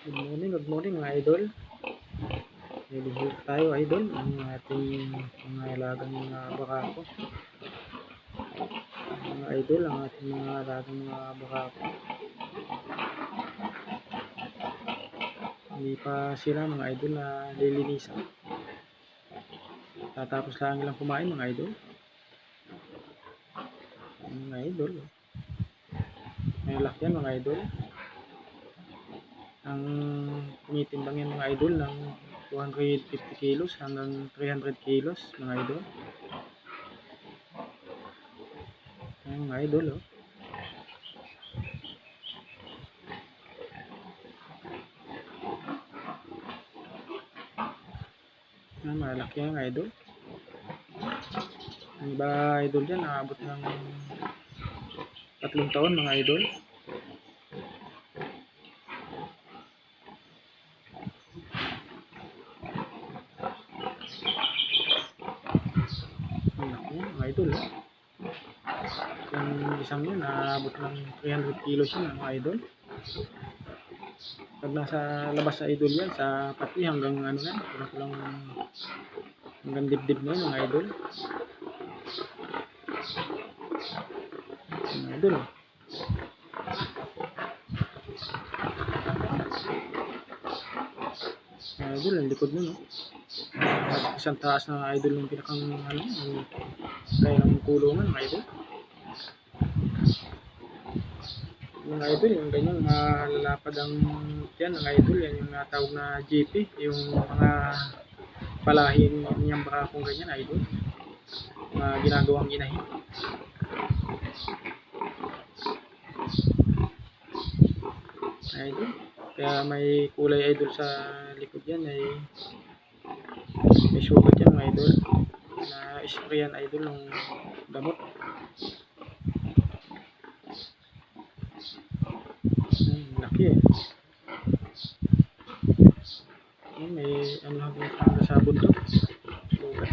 Good morning, good morning mga idol. Nilihit tayo idol, ang ating mga alagang mga bakako. Mga idol, ang ating mga alagang mga bakako. Hindi pa sila mga idol na lilinisan. Tatapos lang nilang kumain mga idol. Mga idol. May laki yan mga idol ang tinitimbang yan mga idol ng 250 kilos hanggang 300 kilos mga idol. Ayan, mga idol oh. Ayan, malaki yan mga idol. Ang iba idol dyan nakabot ng tatlong taon mga idol Ang laki yan, mga idol. Oh. Yung isang yun, naabot ng 300 kilos yun, mga idol. Pag nasa labas sa idol yan, sa pati hanggang ano na, kulang hanggang dibdib na yun, mga idol. Mga idol. oh. Mga idol, ang likod nun, no? At isang taas na idol yung pinakang ano, yung kaya ng kulungan, mga idol. Mga idol, yung ganyan, malalapad ang yan, mga idol, yan yung natawag na GP, yung mga palahin niyang baka kung ganyan, idol. Mga ginagawang inahin. Idol. Kaya may kulay idol sa likod yan ay may sugat yan mga idol. Na sprayan idol ng gamot. Hmm, laki eh. Hmm, may ano hanggang sa bundok. sugat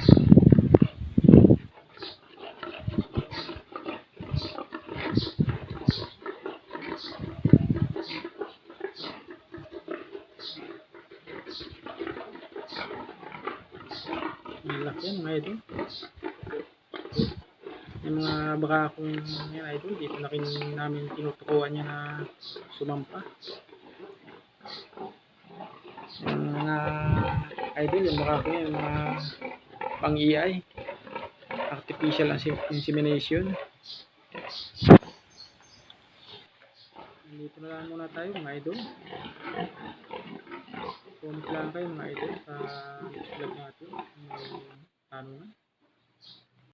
Ang laki yan mga idol. Yung mga baka akong yan idol, dito na kin namin tinutukuan niya na sumampa. Yung mga idol, yung baka ko yung mga pang-EI. Artificial inse- insemination. Dito na lang muna tayo mga idol. Comment lang kayo mga idol sa vlog natin. May tanong na.